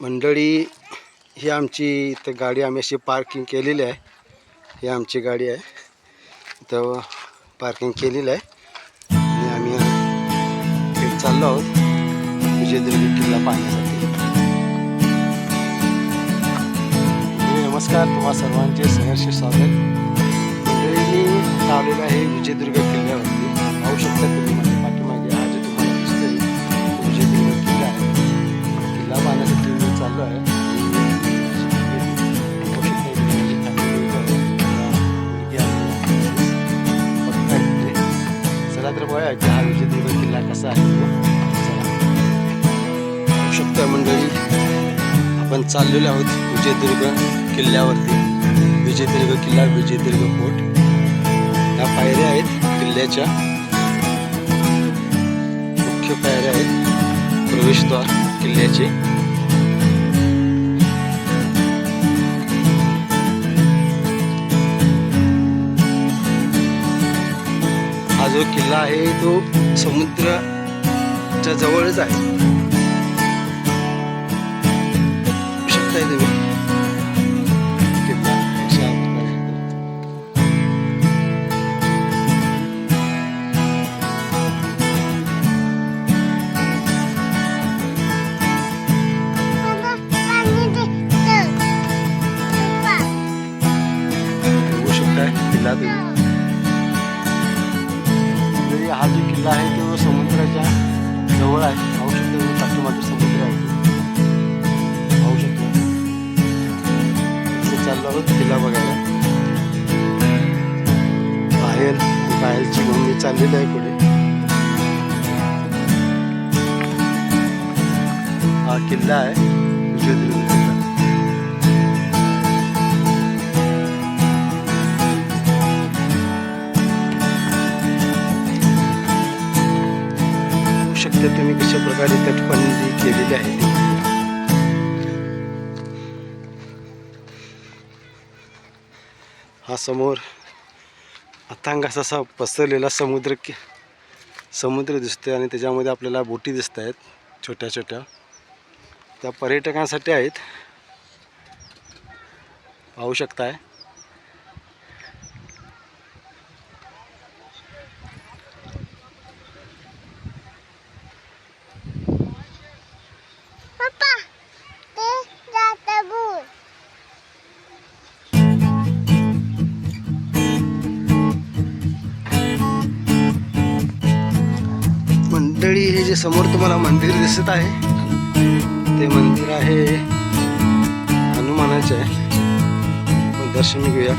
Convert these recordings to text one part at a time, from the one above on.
मंडळी ही आमची इथं गाडी आम्ही अशी पार्किंग केलेली आहे. ही आमची गाडी आहे. इथं पार्किंग केलेलं आहे. आणि आम्ही इथे चाललो आहोत. विजयदुर्ग किल्ला पाहण्यासाठी. नमस्कार. तुम्हा सर्वांचे सहर्ष स्वागत. मंडळी मी आहे विजयदुर्ग किल्ल्यावरती. पाहू शकता तुम्ही कसा आहे तो? शकता मंडळी आपण चाललेलो आहोत विजयदुर्ग किल्ल्यावरती. विजयदुर्ग किल्ला विजयदुर्ग फोर्ट या पायऱ्या आहेत किल्ल्याच्या. मुख्य पायऱ्या आहेत प्रवेशद्वार किल्ल्याचे. जो किल्ला आहे तो समुद्राच्या जवळच आहे. शकताय तुम्ही? हा जो किल्ला आहे तो समुद्राच्या जवळ आहे. पाहू शकतो तुम्ही पाठीमागे समुद्र आहे पाहू शकतो. चाललो आहोत किल्ला बघायला. बाहेर बाहेरची भूमी चाललेली आहे पुढे. हा किल्ला आहे. विजयदुर्ग किल्ला तुम्ही कशा प्रकारे तटबंदी केलेली आहे? हा समोर अथांग असा असा पसरलेला समुद्र कि समुद्र दिसतोय आणि त्याच्यामध्ये आपल्याला बोटी दिसत आहेत छोट्या छोट्या. त्या पर्यटकांसाठी आहेत. पाहू शकताय. पप्पा ते मंडळी हे जे समोर तुम्हाला मंदिर दिसत आहे ते मंदिर आहे हनुमानाचे. आहे दर्शन घेऊया.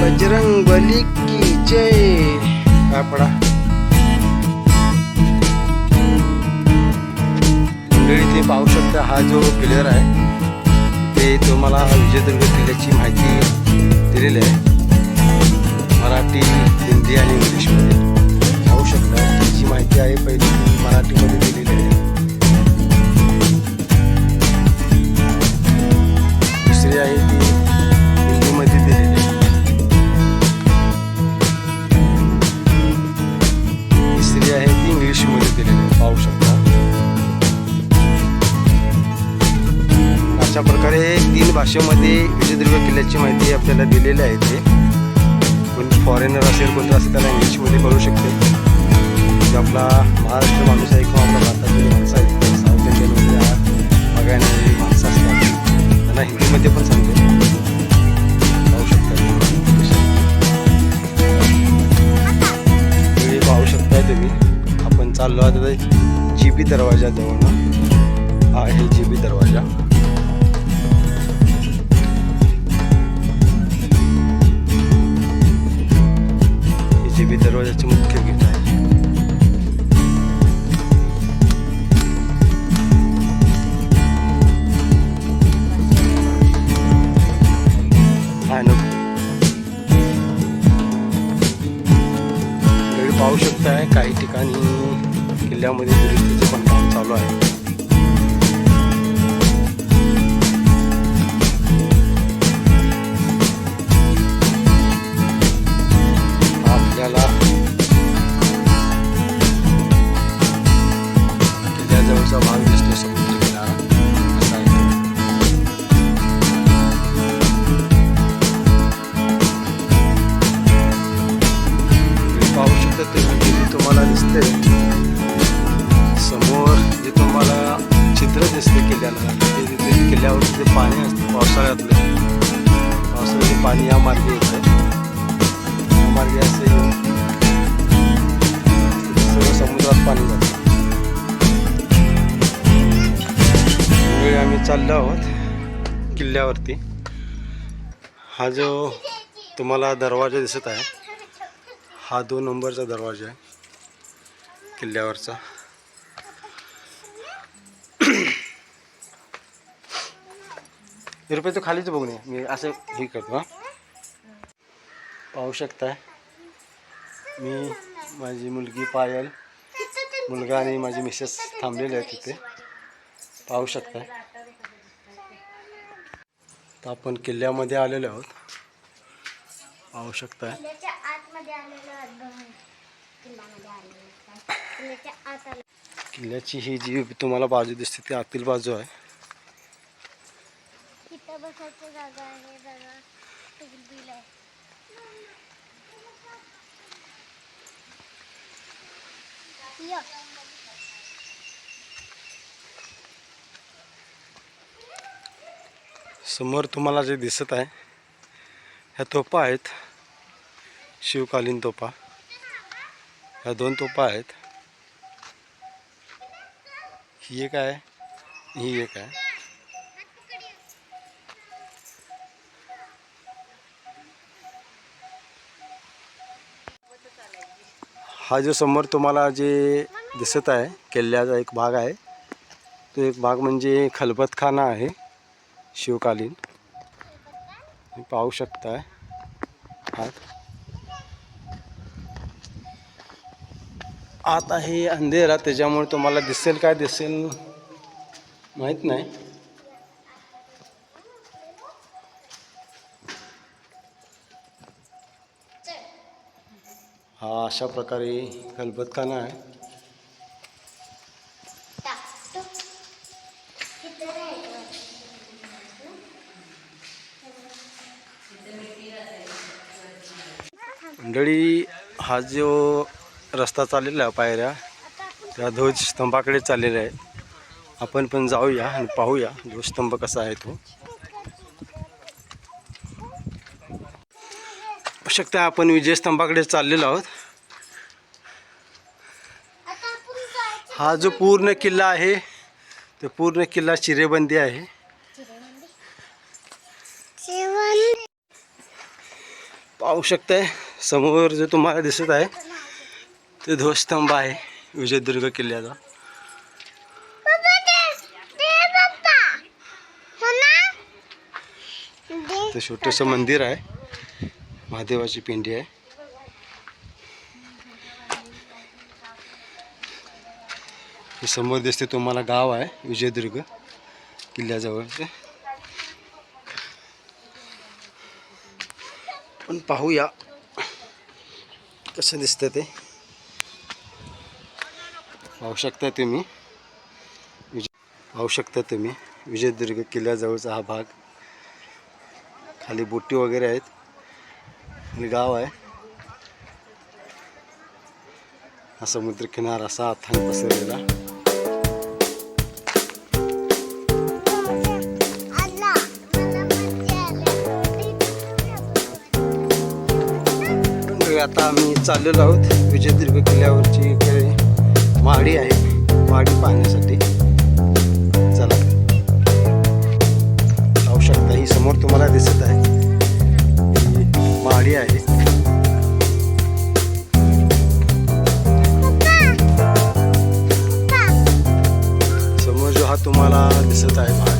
बजरंग बली की जय कापडा. पडा मंडळी पाहू शकता हा जो प्लेअर आहे ते तुम्हाला विजयदुर्ग किल्ल्याची माहिती दिलेली आहे. मराठी हिंदी आणि इंग्लिशमध्ये. पाहू शकता त्याची माहिती आहे पहिली मराठीमध्ये दिलेली आहे. दुसरी आहे ती अशा प्रकारे तीन भाषेमध्ये विजयदुर्ग किल्ल्याची माहिती आपल्याला दिलेली आहे ते कोणी फॉरेनर असेल कोणतं असेल त्याला इंग्लिशमध्ये कळू शकते. म्हणजे आपला महाराष्ट्र माणूस आहे किंवा आपल्या भारतातील माणसं आहे साऊथ इंडियनमध्ये बघायला माणसं असतात. त्यांना हिंदीमध्ये पण सांगते. पाहू शकता वेळी पाहू शकताय तुम्ही. आपण चाललो आहोत आता जी बी दरवाजा जवळ हा आहे जी बी दरवाजा. दरवाजाची मुख्य गेट आहे पाहू शकताय काही ठिकाणी किल्ल्यामध्ये चाललो आहोत किल्ल्यावरती. हा जो तुम्हाला दरवाजा दिसत आहे हा दोन नंबरचा दरवाजा आहे किल्ल्यावरचा. रुपये तो खालीच बघून मी असं हे करतो हा. पाहू शकताय मी माझी मुलगी पायल मुलगा आणि माझी मिसेस थांबलेले आहे तिथे पाहू शकताय. तर आपण किल्ल्यामध्ये आलेलो आहोत पाहू शकताय किल्ल्याच्या आतमध्ये आलेलो आहोत बघा. किल्ल्यामध्ये आलेलो आहोत. किल्ल्याच्या आत आलो किल्ल्याची ही जी तुम्हाला बाजू दिसते ती आतील बाजू आहे इथं बसायची जागा आहे बघा टूल बिल आहे या. समोर तुम्हाला जे दिसत आहे ह्या तोपा आहेत. शिवकालीन तोपा. ह्या दोन तोपा आहेत. ही एक आहे ही एक आहे. हा जो समोर तुम्हाला जे दिसत आहे किल्ल्याचा एक भाग आहे. तो एक भाग म्हणजे खलबतखाना आहे. शिवकालीन. पाहू शकताय. आत आत आहे अंधेरा त्याच्यामुळे तुम्हाला दिसेल काय दिसेल माहीत नाही. हा अशा प्रकारे खलबतखाना आहे. मंडळी हा जो रस्ता चाललेला आहे पायऱ्या त्या ध्वजस्तंभाकडे चाललेला आहे. आपण पण जाऊया आणि पाहूया ध्वजस्तंभ कसा आहे तो. शकता आपण विजयस्तंभाकडे चाललेलो आहोत. हा जो पूर्ण किल्ला आहे तो पूर्ण किल्ला चिरेबंदी आहे. पाहू शकताय समोर जो तुम्हाला दिसत आहे ते ध्वजस्तंभ आहे. विजयदुर्ग किल्ल्याचा. ते ते हो ते छोटंसं मंदिर आहे. महादेवाची पिंडी आहे. हे समोर दिसते तुम्हाला गाव आहे विजयदुर्ग किल्ल्याजवळचे. पण पाहूया. कसं दिसतं ते? पाहू शकता तुम्ही? विजय पाहू शकता तुम्ही? विजयदुर्ग किल्ल्याजवळचा हा भाग. खाली बोटी वगैरे आहेत. आणि गाव आहे. हा समुद्रकिनारा असा अथांग पसरलेला. आता आम्ही चाललेलो आहोत विजयदुर्ग किल्ल्यावरची इकडे. वाडी आहे माडी पाहण्यासाठी. चला. पाहू शकता ही समोर तुम्हाला दिसत आहे. माडी आहे. समोर जो हा तुम्हाला दिसत आहे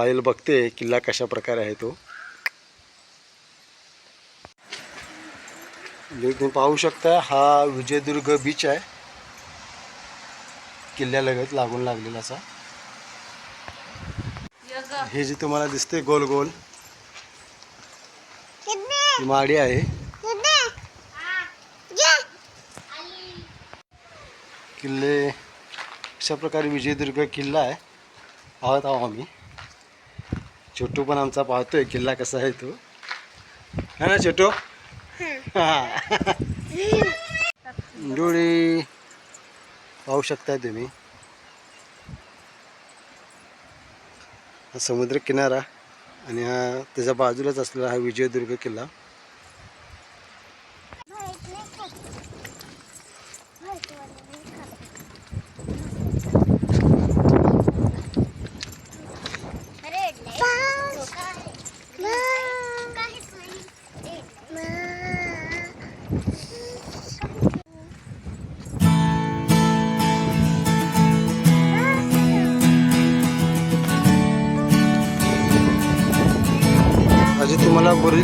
पायल बघते किल्ला कशा प्रकारे आहे तो. तुम्ही पाहू शकता हा विजयदुर्ग बीच आहे. किल्ल्यालगत लागून लागलेला असा. हे जे तुम्हाला दिसते गोल गोल माडी आहे. किल्ले अशा प्रकारे विजयदुर्ग किल्ला आहे पाहत आहो आम्ही. छोटू पण आमचा पाहतोय किल्ला कसा आहे तो. है ना छोटू? डोळी पाहू शकताय तुम्ही. हा समुद्र किनारा आणि हा त्याच्या बाजूलाच असलेला हा विजयदुर्ग किल्ला.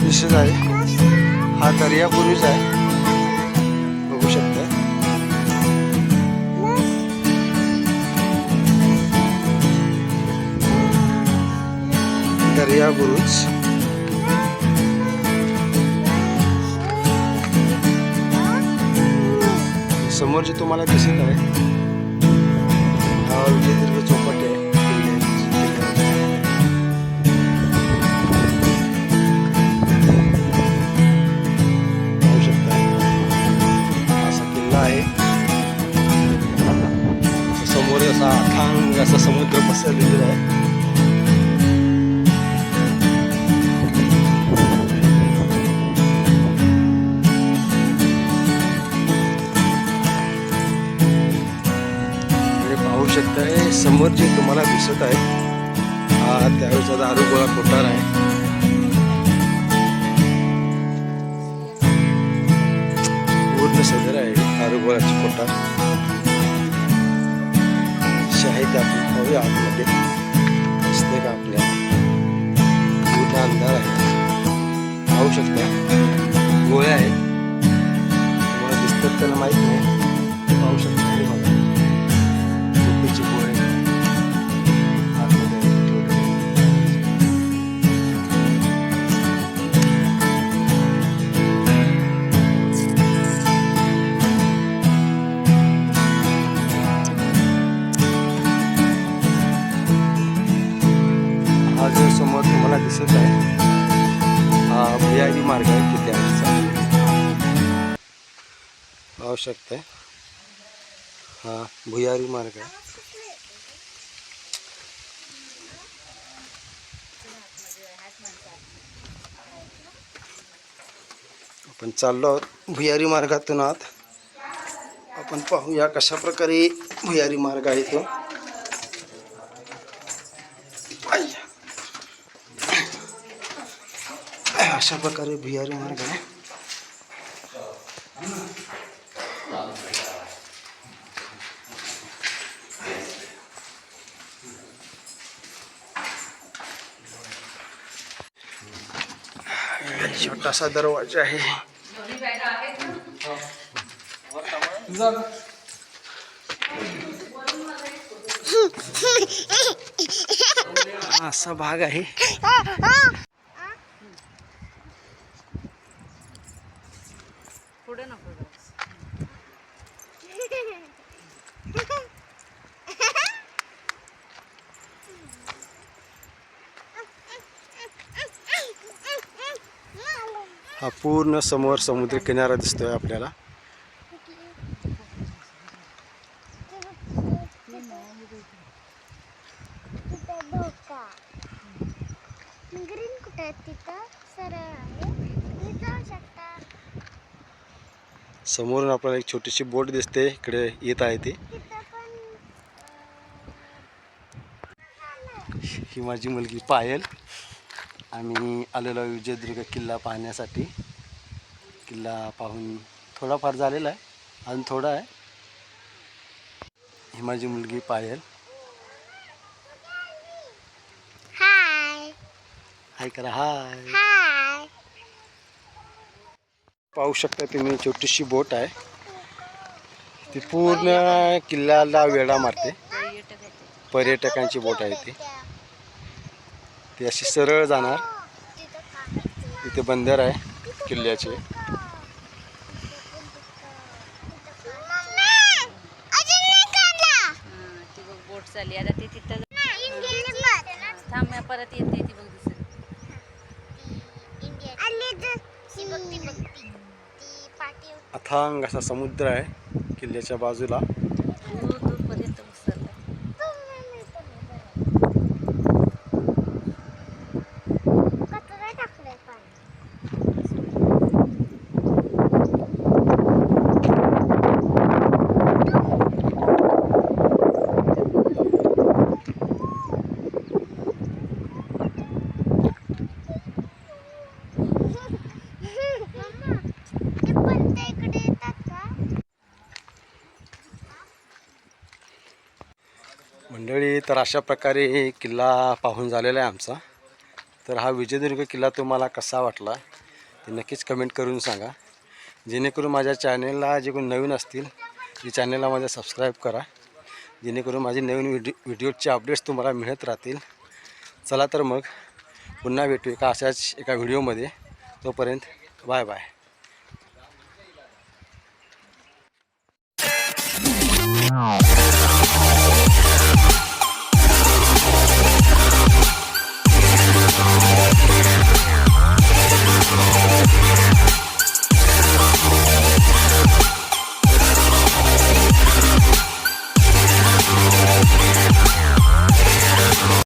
दिसत आहे. हा दर्या बुरुज आहे. बघू शकता. दर्या बुरुज समोर जे तुम्हाला दिसत आहे. असा समुद्र पसरलेला आहे पाहू शकताय समोर जे तुम्हाला दिसत आहे हा त्यावेळेचा दारू गोळा कोठार आहे. पूर्ण सदर आहे दारुगोळाची कोठार शाहीद आपण पाहूया आतमध्ये दिसते का आपल्याला? पूर्ण अंधार आहे. पाहू शकता? गोळ्या आहेत. तुम्हाला दिसतात त्याला माहीत नाही. पाहू शकता. पाहू शकताय हा भुयारी मार्ग आहे. आपण चाललो आहोत भुयारी मार्गातून आत. आपण पाहूया कशा प्रकारे भुयारी मार्ग आहे तो. अशा प्रकारे भुयारी मार्ग आहे. छोटासा दरवाजा आहे. असा भाग आहे. हा पूर्ण समोर समुद्र किनारा दिसतोय आपल्याला. समोरून आपल्याला एक छोटीशी बोट दिसते. इकडे येत आहे ती. ही माझी मुलगी पायल. आम्ही आलेलो आहे विजयदुर्ग किल्ला पाहण्यासाठी. किल्ला पाहून थोडाफार झालेला आहे. अजून थोडा आहे. ही माझी मुलगी पायल. हाय. हाय करा हाय. पाहू शकता तुम्ही छोटीशी बोट आहे. ती पूर्ण किल्ल्याला वेढा मारते. पर्यटकांची बोट आहे ती. ती अशी सरळ जाणार. तिथे बंदर आहे किल्ल्याचे. ती बघ बोट चालली आता ती तिथं थांब्या मी परत येते ती बघ दुसरी अथांग असा समुद्र आहे किल्ल्याच्या बाजूला. तर अशा प्रकारे हे किल्ला पाहून झालेला आहे आमचा. तर हा विजयदुर्ग किल्ला तुम्हाला कसा वाटला ते नक्कीच कमेंट करून सांगा. जेणेकरून माझ्या चॅनेलला जे कोण नवीन असतील ते चॅनेलला माझ्या सबस्क्राईब करा. जेणेकरून माझे नवीन व्हिडिओ व्हिडिओचे अपडेट्स तुम्हाला मिळत राहतील. चला तर मग पुन्हा भेटू एका अशाच एका व्हिडिओमध्ये तोपर्यंत बाय बाय Música